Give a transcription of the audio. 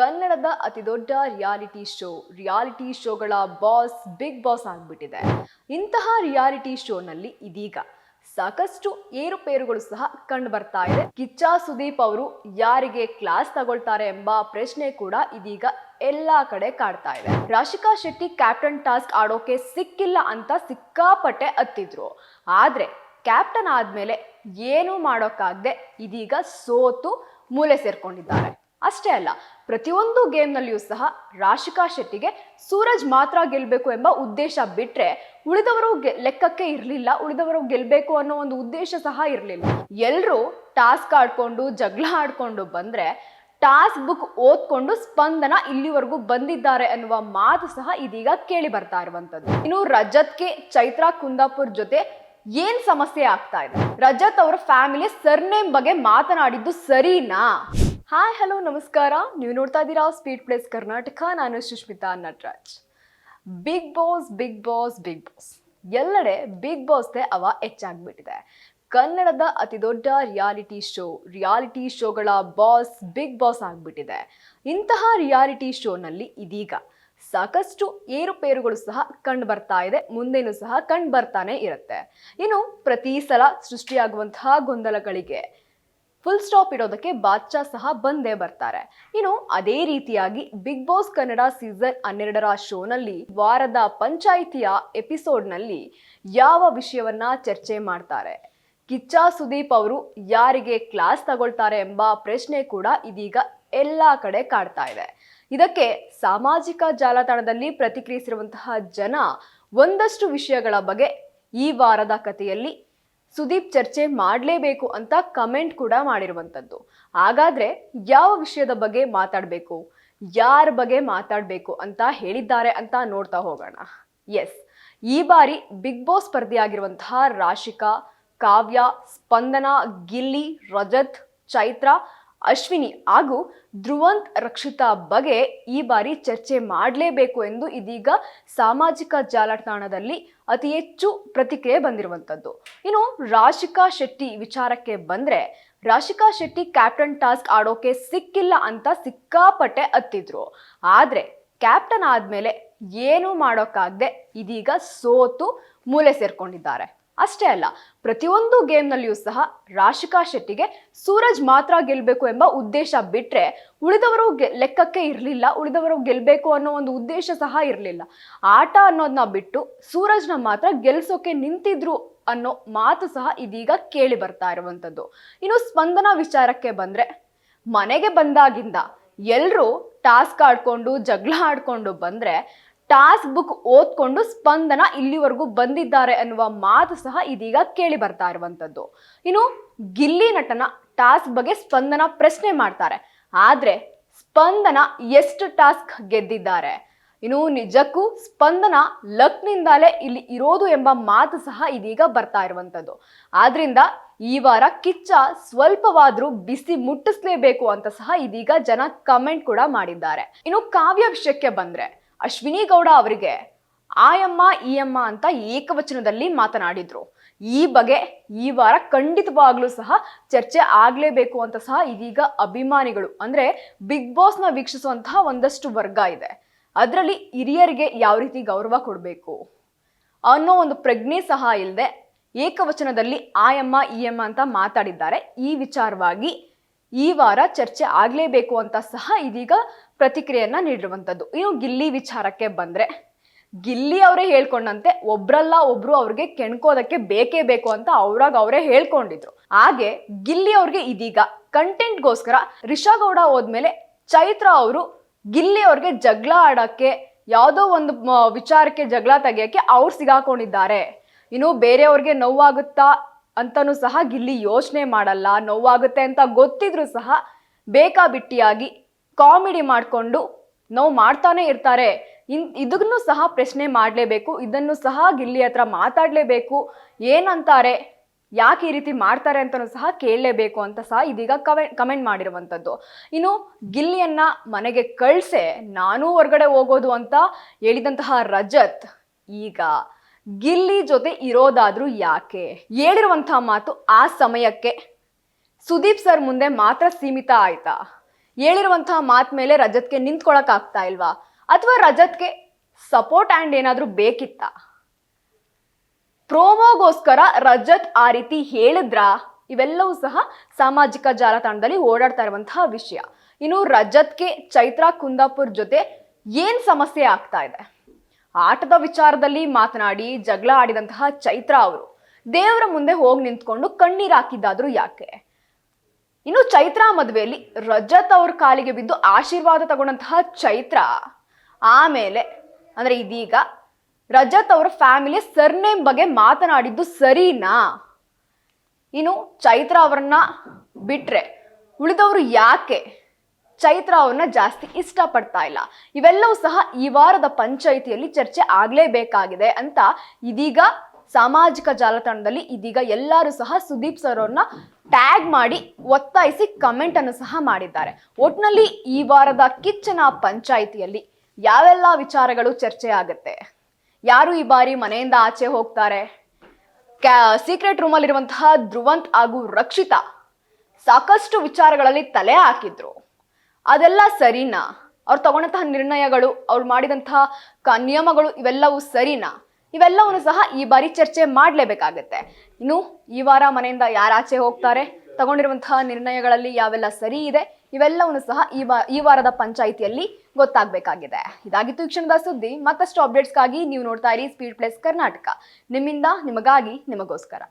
ಕನ್ನಡದ ಅತಿದೊಡ್ಡ reality show. Reality ಶೋಗಳ ಬಾಸ್, ಬಿಗ್ ಬಾಸ್ ಆಗ್ಬಿಟ್ಟಿದೆ. ಇಂತಹ ರಿಯಾಲಿಟಿ ಶೋನಲ್ಲಿ ಇದೀಗ ಸಾಕಷ್ಟು ಏರುಪೇರುಗಳು ಸಹ ಕಂಡು ಬರ್ತಾ ಇದೆ. ಕಿಚ್ಚ ಸುದೀಪ್ ಅವರು ಯಾರಿಗೆ ಕ್ಲಾಸ್ ತಗೊಳ್ತಾರೆ ಎಂಬ ಪ್ರಶ್ನೆ ಕೂಡ ಇದೀಗ ಎಲ್ಲಾ ಕಡೆ ಕಾಡ್ತಾ ಇದೆ. ರಾಶಿಕಾ ಶೆಟ್ಟಿ ಕ್ಯಾಪ್ಟನ್ ಟಾಸ್ಕ್ ಆಡೋಕೆ ಸಿಕ್ಕಿಲ್ಲ ಅಂತ ಸಿಕ್ಕಾಪಟ್ಟೆ ಹತ್ತಿದ್ರು ಆದ್ರೆ ಕ್ಯಾಪ್ಟನ್ ಆದ್ಮೇಲೆ ಏನು ಮಾಡೋಕ್ಕಾಗದೆ ಇದೀಗ ಸೋತು ಮೂಲೆ ಸೇರ್ಕೊಂಡಿದ್ದಾರೆ. ಅಷ್ಟೇ ಅಲ್ಲ ಪ್ರತಿಯೊಂದು ಗೇಮ್ನಲ್ಲಿಯೂ ಸಹ ರಾಶಿಕಾ ಶೆಟ್ಟಿಗೆ ಸೂರಜ್ ಮಾತ್ರ ಗೆಲ್ಲಬೇಕು ಎಂಬ ಉದ್ದೇಶ ಬಿಟ್ರೆ ಉಳಿದವರು ಲೆಕ್ಕಕ್ಕೆ ಇರಲಿಲ್ಲ, ಉಳಿದವರು ಗೆಲ್ಲಬೇಕು ಅನ್ನೋ ಒಂದು ಉದ್ದೇಶ ಸಹ ಇರಲಿಲ್ಲ. ಎಲ್ಲರೂ ಟಾಸ್ಕ್ ಆಡ್ಕೊಂಡು, ಜಗಳ ಆಡ್ಕೊಂಡು ಬಂದ್ರೆ ಟಾಸ್ಕ್ ಬುಕ್ ಓದ್ಕೊಂಡು ಸ್ಪಂದನ ಇಲ್ಲಿವರೆಗೂ ಬಂದಿದ್ದಾರೆ ಅನ್ನುವ ಮಾತು ಸಹ ಇದೀಗ ಕೇಳಿ ಬರ್ತಾ ಇರುವಂತದ್ದು ಇನ್ನು ರಜತ್ಗೆ ಚೈತ್ರಾ ಕುಂದಾಪುರ್ ಜೊತೆ ಏನ್ ಸಮಸ್ಯೆ ಆಗ್ತಾ ಇದೆ? ರಜತ್ ಅವರ ಫ್ಯಾಮಿಲಿ ಸರ್ನೇಮ್ ಬಗ್ಗೆ ಮಾತನಾಡಿದ್ದು ಸರಿನಾ? ಹಾಯ್ ಹಲೋ ನಮಸ್ಕಾರ. ನೀವು ನೋಡ್ತಾ ಇದ್ದೀರಾ ಸ್ಪೀಡ್ ಪ್ಲೇಸ್ ಕರ್ನಾಟಕ ನಾನು Sushmita Nataraj. Big boss big boss big boss ಎಲ್ಲೆಡೆ ಬಿಗ್ ಬಾಸ್ದೇ ಅವ ಹೆಚ್ಚಾಗ್ಬಿಟ್ಟಿದೆ. ಕನ್ನಡದ ಅತಿ ದೊಡ್ಡ ರಿಯಾಲಿಟಿ ಶೋ ರಿಯಾಲಿಟಿ ಶೋಗಳ ಬಾಸ್ ಬಿಗ್ ಬಾಸ್ ಆಗ್ಬಿಟ್ಟಿದೆ. ಇಂತಹ ರಿಯಾಲಿಟಿ ಶೋನಲ್ಲಿ ಇದೀಗ ಸಾಕಷ್ಟು ಏರುಪೇರುಗಳು ಸಹ ಕಂಡು ಬರ್ತಾ ಇದೆ, ಮುಂದೇನೂ ಸಹ ಕಂಡು ಬರ್ತಾನೆ ಇರುತ್ತೆ. ಇನ್ನು ಪ್ರತಿ ಸಲ ಸೃಷ್ಟಿಯಾಗುವಂತಹ ಗೊಂದಲಗಳಿಗೆ ಫುಲ್ ಸ್ಟಾಪ್ ಇಡೋದಕ್ಕೆ ಬಾದ್ಶಾ ಸಹ ಬಂದೇ ಬರ್ತಾರೆ. ಇನ್ನು ಅದೇ ರೀತಿಯಾಗಿ ಬಿಗ್ ಬಾಸ್ ಕನ್ನಡ ಸೀಸನ್ ಹನ್ನೆರಡರ ಶೋನಲ್ಲಿ ವಾರದ ಪಂಚಾಯಿತಿಯ ಎಪಿಸೋಡ್ನಲ್ಲಿ ಯಾವ ವಿಷಯವನ್ನ ಚರ್ಚೆ ಮಾಡ್ತಾರೆ? ಕಿಚ್ಚ ಸುದೀಪ್ ಅವರು ಯಾರಿಗೆ ಕ್ಲಾಸ್ ತಗೊಳ್ತಾರೆ ಎಂಬ ಪ್ರಶ್ನೆ ಕೂಡ ಇದೀಗ ಎಲ್ಲ ಕಡೆ ಕಾಡ್ತಾ ಇದೆ. ಇದಕ್ಕೆ ಸಾಮಾಜಿಕ ಜಾಲತಾಣದಲ್ಲಿ ಪ್ರತಿಕ್ರಿಯಿಸಿರುವಂತಹ ಜನ ಒಂದಷ್ಟು ವಿಷಯಗಳ ಬಗ್ಗೆ ಈ ವಾರದ ಕಥೆಯಲ್ಲಿ ಸುದೀಪ್ ಚರ್ಚೆ ಮಾಡಲೇಬೇಕು ಅಂತ ಕಮೆಂಟ್ ಕೂಡ ಮಾಡಿರುವಂಥದ್ದು ಹಾಗಾದ್ರೆ ಯಾವ ವಿಷಯದ ಬಗ್ಗೆ ಮಾತಾಡಬೇಕು? ಯಾರ ಬಗ್ಗೆ ಮಾತಾಡಬೇಕು ಅಂತ ಹೇಳಿದ್ದಾರೆ ಅಂತ ನೋಡ್ತಾ ಹೋಗೋಣ. ಎಸ್ ಈ ಬಾರಿ ಬಿಗ್ ಬಾಸ್ ಸ್ಪರ್ಧಿಯಾಗಿರುವಂತಹ ರಾಶಿಕಾ, ಕಾವ್ಯ, ಸ್ಪಂದನ, ಗಿಲ್ಲಿ, ರಜತ್, ಚೈತ್ರ ಅಶ್ವಿನಿ ಹಾಗೂ ಧ್ರುವಂತ್ ರಕ್ಷಿತಾ ಬಗ್ಗೆ ಈ ಬಾರಿ ಚರ್ಚೆ ಮಾಡಲೇಬೇಕು ಎಂದು ಇದೀಗ ಸಾಮಾಜಿಕ ಜಾಲತಾಣದಲ್ಲಿ ಅತಿ ಹೆಚ್ಚು ಪ್ರತಿಕ್ರಿಯೆ ಬಂದಿರುವಂಥದ್ದು. ಇನ್ನು ರಾಶಿಕಾ ಶೆಟ್ಟಿ ವಿಚಾರಕ್ಕೆ ಬಂದರೆ, ರಾಶಿಕಾ ಶೆಟ್ಟಿ ಕ್ಯಾಪ್ಟನ್ ಟಾಸ್ಕ್ ಆಡೋಕೆ ಸಿಕ್ಕಿಲ್ಲ ಅಂತ ಸಿಕ್ಕಾಪಟ್ಟೆ ಹತ್ತಿದ್ರು ಆದರೆ ಕ್ಯಾಪ್ಟನ್ ಆದಮೇಲೆ ಏನು ಮಾಡೋಕ್ಕಾಗದೆ ಇದೀಗ ಸೋತು ಮೂಲೆ ಸೇರ್ಕೊಂಡಿದ್ದಾರೆ. ಅಷ್ಟೇ ಅಲ್ಲ, ಪ್ರತಿಯೊಂದು ಗೇಮ್ನಲ್ಲಿಯೂ ಸಹ ರಾಶಿಕಾ ಶೆಟ್ಟಿಗೆ ಸೂರಜ್ ಮಾತ್ರ ಗೆಲ್ಲಬೇಕು ಎಂಬ ಉದ್ದೇಶ ಬಿಟ್ಟರೆ ಉಳಿದವರು ಲೆಕ್ಕಕ್ಕೆ ಇರಲಿಲ್ಲ, ಉಳಿದವರು ಗೆಲ್ಲಬೇಕು ಅನ್ನೋ ಒಂದು ಉದ್ದೇಶ ಸಹ ಇರಲಿಲ್ಲ. ಆಟ ಅನ್ನೋದನ್ನ ಬಿಟ್ಟು ಸೂರಜ್ನ ಮಾತ್ರ ಗೆಲ್ಸೋಕೆ ನಿಂತಿದ್ರು ಅನ್ನೋ ಮಾತು ಸಹ ಇದೀಗ ಕೇಳಿ ಬರ್ತಾ ಇರುವಂಥದ್ದು. ಇನ್ನು ಸ್ಪಂದನ ವಿಚಾರಕ್ಕೆ ಬಂದ್ರೆ, ಮನೆಗೆ ಬಂದಾಗಿಂದ ಎಲ್ಲರೂ ಟಾಸ್ಕ್ ಆಡ್ಕೊಂಡು, ಜಗಳ ಆಡ್ಕೊಂಡು ಬಂದ್ರೆ ಟಾಸ್ಕ್ ಬುಕ್ ಓದ್ಕೊಂಡು ಸ್ಪಂದನ ಇಲ್ಲಿವರೆಗೂ ಬಂದಿದ್ದಾರೆ ಅನ್ನುವ ಮಾತು ಸಹ ಇದೀಗ ಕೇಳಿ ಬರ್ತಾ ಇರುವಂತದ್ದು. ಇನ್ನು ಗಿಲ್ಲಿ ನಟನ ಟಾಸ್ಕ್ ಬಗ್ಗೆ ಸ್ಪಂದನ ಪ್ರಶ್ನೆ ಮಾಡ್ತಾರೆ. ಆದ್ರೆ ಸ್ಪಂದನ ಎಷ್ಟು ಟಾಸ್ಕ್ ಗೆದ್ದಿದ್ದಾರೆ? ಇನ್ನು ನಿಜಕ್ಕೂ ಸ್ಪಂದನ ಲಕ್ನಿಂದಲೇ ಇಲ್ಲಿ ಇರೋದು ಎಂಬ ಮಾತು ಸಹ ಇದೀಗ ಬರ್ತಾ ಇರುವಂತದ್ದು. ಆದ್ರಿಂದ ಈ ವಾರ ಕಿಚ್ಚ ಸ್ವಲ್ಪವಾದ್ರೂ ಬಿಸಿ ಮುಟ್ಟಿಸ್ಲೇಬೇಕು ಅಂತ ಸಹ ಇದೀಗ ಜನ ಕಮೆಂಟ್ ಕೂಡ ಮಾಡಿದ್ದಾರೆ. ಇನ್ನು ಕಾವ್ಯ ವಿಷಯಕ್ಕೆ ಬಂದ್ರೆ ಅಶ್ವಿನಿ ಗೌಡ ಅವರಿಗೆ ಆಯಮ್ಮ ಈ ಅಮ್ಮ ಅಂತ ಏಕವಚನದಲ್ಲಿ ಮಾತನಾಡಿದ್ರು. ಈ ಬಗ್ಗೆ ಈ ವಾರ ಖಂಡಿತವಾಗ್ಲೂ ಸಹ ಚರ್ಚೆ ಆಗಲೇಬೇಕು ಅಂತ ಸಹ ಇದೀಗ ಅಭಿಮಾನಿಗಳು, ಅಂದ್ರೆ ಬಿಗ್ ಬಾಸ್ನ ವೀಕ್ಷಿಸುವಂತಹ ಒಂದಷ್ಟು ವರ್ಗ ಇದೆ. ಅದರಲ್ಲಿ ಹಿರಿಯರಿಗೆ ಯಾವ ರೀತಿ ಗೌರವ ಕೊಡಬೇಕು? ಅನ್ನೋ ಒಂದು ಪ್ರಜ್ಞೆ ಸಹ ಇಲ್ಲದೆ ಏಕವಚನದಲ್ಲಿ ಆಯಮ್ಮ ಈ ಅಮ್ಮ ಅಂತ ಮಾತಾಡಿದ್ದಾರೆ. ಈ ವಿಚಾರವಾಗಿ ಈ ವಾರ ಚರ್ಚೆ ಆಗಲೇಬೇಕು ಅಂತ ಸಹ ಇದೀಗ ಪ್ರತಿಕ್ರಿಯೆಯನ್ನ ನೀಡಿರುವಂಥದ್ದು ಇನ್ನು ಗಿಲ್ಲಿ ವಿಚಾರಕ್ಕೆ ಬಂದ್ರೆ, ಗಿಲ್ಲಿ ಅವರೇ ಹೇಳ್ಕೊಂಡಂತೆ, ಒಬ್ರಲ್ಲ ಒಬ್ರು ಅವ್ರಿಗೆ ಕೆಣ್ಕೋದಕ್ಕೆ ಬೇಕೇ ಬೇಕು ಅಂತ ಅವ್ರಾಗ ಅವರೇ ಹೇಳ್ಕೊಂಡಿದ್ರು. ಹಾಗೆ ಗಿಲ್ಲಿ ಅವ್ರಿಗೆ ಇದೀಗ ಕಂಟೆಂಟ್ಗೋಸ್ಕರ ರಿಷಾ ಗೌಡ ಹೋದ್ಮೇಲೆ ಚೈತ್ರ ಅವರು ಗಿಲ್ಲಿ ಅವ್ರಿಗೆ ಜಗಳ ಆಡೋಕ್ಕೆ, ಯಾವುದೋ ಒಂದು ವಿಚಾರಕ್ಕೆ ಜಗಳ ತೆಗೆಯೋಕ್ಕೆ ಅವ್ರು ಸಿಗಾಕೊಂಡಿದ್ದಾರೆ. ಇನ್ನು ಬೇರೆಯವ್ರಿಗೆ ನೋವಾಗುತ್ತಾ ಅಂತನೂ ಸಹ ಗಿಲ್ಲಿ ಯೋಚನೆ ಮಾಡಲ್ಲ, ನೋವಾಗುತ್ತೆ ಅಂತ ಗೊತ್ತಿದ್ರು ಸಹ ಬೇಕಾಬಿಟ್ಟಿಯಾಗಿ ಕಾಮಿಡಿ ಮಾಡಿಕೊಂಡು ನೋವು ಮಾಡ್ತಾನೆ ಇರ್ತಾರೆ. ಇನ್ ಇದನ್ನು ಸಹ ಪ್ರಶ್ನೆ ಮಾಡಲೇಬೇಕು, ಇದನ್ನು ಸಹ ಗಿಲ್ಲಿ ಹತ್ರ ಮಾತಾಡಲೇಬೇಕು, ಏನಂತಾರೆ, ಯಾಕೆ ಈ ರೀತಿ ಮಾಡ್ತಾರೆ ಅಂತಲೂ ಸಹ ಕೇಳಲೇಬೇಕು ಅಂತ ಸಹ ಇದೀಗ ಕಮೆಂಟ್ ಕಮೆಂಟ್ ಮಾಡಿರುವಂಥದ್ದು. ಇನ್ನು ಗಿಲ್ಲಿಯನ್ನ ಮನೆಗೆ ಕಳಿಸೆ ನಾನೂ ಹೊರಗಡೆ ಹೋಗೋದು ಅಂತ ಹೇಳಿದಂತಹ ರಜತ್, ಈಗ ಗಿಲ್ಲಿ ಜೊತೆ ಇರೋದಾದರೂ ಯಾಕೆ? ಹೇಳಿರುವಂತಹ ಮಾತು ಆ ಸಮಯಕ್ಕೆ. ಸುದೀಪ್ ಸರ್ ಮುಂದೆ ಮಾತ್ರ ಸೀಮಿತ ಆಯ್ತಾ? ಹೇಳಿರುವಂತಹ ಮಾತ್ ಮೇಲೆ ರಜತ್ಗೆ ನಿಂತ್ಕೊಳಕ್ ಆಗ್ತಾ ಇಲ್ವಾ? ಅಥವಾ ರಜತ್ಗೆ ಸಪೋರ್ಟ್ ಆ್ಯಂಡ್ ಏನಾದರೂ ಬೇಕಿತ್ತಾ? ಪ್ರೋಮೋಗೋಸ್ಕರ ರಜತ್ ಆ ರೀತಿ ಹೇಳಿದ್ರಾ? ಇವೆಲ್ಲವೂ ಸಹ ಸಾಮಾಜಿಕ ಜಾಲತಾಣದಲ್ಲಿ ಓಡಾಡ್ತಾ ಇರುವಂತಹ ವಿಷಯ. ಇನ್ನು ರಜತ್ಗೆ ಚೈತ್ರಾ ಕುಂದಾಪುರ್ ಜೊತೆ ಏನು ಸಮಸ್ಯೆ ಆಗ್ತಾ ಇದೆ? ಆಟದ ವಿಚಾರದಲ್ಲಿ ಮಾತನಾಡಿ ಜಗಳ ಆಡಿದಂತಹ ಚೈತ್ರಾ ಅವರು ದೇವರ ಮುಂದೆ ಹೋಗಿ ನಿಂತ್ಕೊಂಡು ಕಣ್ಣೀರು ಹಾಕಿದ್ದಾದ್ರೂ ಯಾಕೆ? ಇನ್ನು ಚೈತ್ರ ಮದುವೆಯಲ್ಲಿ ರಜತ್ ಅವ್ರ ಕಾಲಿಗೆ ಬಿದ್ದು ಆಶೀರ್ವಾದ ತಗೊಂಡಂತಹ ಚೈತ್ರ. ಆಮೇಲೆ, ಅಂದ್ರೆ ಇದೀಗ ರಜತ್ ಅವರ ಫ್ಯಾಮಿಲಿ ಸರ್ನೇಮ್ ಬಗ್ಗೆ ಮಾತನಾಡಿದ್ದು ಸರಿನಾ? ಇನ್ನು ಚೈತ್ರ ಅವರನ್ನ ಬಿಟ್ರೆ ಉಳಿದವರು ಯಾಕೆ? ಚೈತ್ರ ಅವ್ರನ್ನ ಜಾಸ್ತಿ ಇಷ್ಟಪಡ್ತಾ ಇಲ್ಲ. ಇವೆಲ್ಲವೂ ಸಹ ಈ ವಾರದ ಪಂಚಾಯಿತಿಯಲ್ಲಿ ಚರ್ಚೆ ಆಗಲೇಬೇಕಾಗಿದೆ ಅಂತ ಇದೀಗ ಸಾಮಾಜಿಕ ಜಾಲತಾಣದಲ್ಲಿ ಇದೀಗ ಎಲ್ಲರೂ ಸಹ ಸುದೀಪ್ ಸರ್ ಅವ್ರನ್ನ ಟ್ಯಾಗ್ ಮಾಡಿ ಒತ್ತಾಯಿಸಿ ಕಮೆಂಟ್ ಅನ್ನು ಸಹ ಮಾಡಿದ್ದಾರೆ. ಒಟ್ನಲ್ಲಿ ಈ ವಾರದ ಕಿಚ್ಚನ ಪಂಚಾಯಿತಿಯಲ್ಲಿ ಯಾವೆಲ್ಲ ವಿಚಾರಗಳು ಚರ್ಚೆ ಆಗುತ್ತೆ? ಯಾರು ಈ ಬಾರಿ ಮನೆಯಿಂದ ಆಚೆ ಹೋಗ್ತಾರೆ? ಸೀಕ್ರೆಟ್ ರೂಮಲ್ಲಿರುವಂತಹ ಧ್ರುವಂತ್ ಹಾಗೂ ರಕ್ಷಿತಾ ಸಾಕಷ್ಟು ವಿಚಾರಗಳಲ್ಲಿ ತಲೆ ಹಾಕಿದ್ರು. ಅದೆಲ್ಲ ಸರಿನಾ? ಅವ್ರು ತಗೊಂಡಂತಹ ನಿರ್ಣಯಗಳು, ಅವ್ರು ಮಾಡಿದಂತಹ ನಿಯಮಗಳು ಇವೆಲ್ಲವೂ ಸರಿನಾ? ಇವೆಲ್ಲವನ್ನು ಸಹ ಈ ಬಾರಿ ಚರ್ಚೆ ಮಾಡಲೇಬೇಕಾಗತ್ತೆ. ಇನ್ನು ಈ ವಾರ ಮನೆಯಿಂದ ಯಾರಾಚೆ ಹೋಗ್ತಾರೆ? ತಗೊಂಡಿರುವಂತಹ ನಿರ್ಣಯಗಳಲ್ಲಿ ಯಾವೆಲ್ಲ ಸರಿ ಇದೆ? ಇವೆಲ್ಲವನ್ನು ಸಹ ಈ ಈ ವಾರದ ಪಂಚಾಯಿತಿಯಲ್ಲಿ ಗೊತ್ತಾಗಬೇಕಾಗಿದೆ. ಇದಾಗಿತ್ತು ಈ ಕ್ಷಣದ ಸುದ್ದಿ. ಮತ್ತಷ್ಟು ಅಪ್ಡೇಟ್ಸ್ಗಾಗಿ ನೀವು ನೋಡ್ತಾ ಇರಿ ಸ್ಪೀಡ್ ಪ್ಲೇಸ್ ಕರ್ನಾಟಕ. ನಿಮ್ಮಿಂದ ನಿಮಗಾಗಿ ನಿಮಗೋಸ್ಕರ.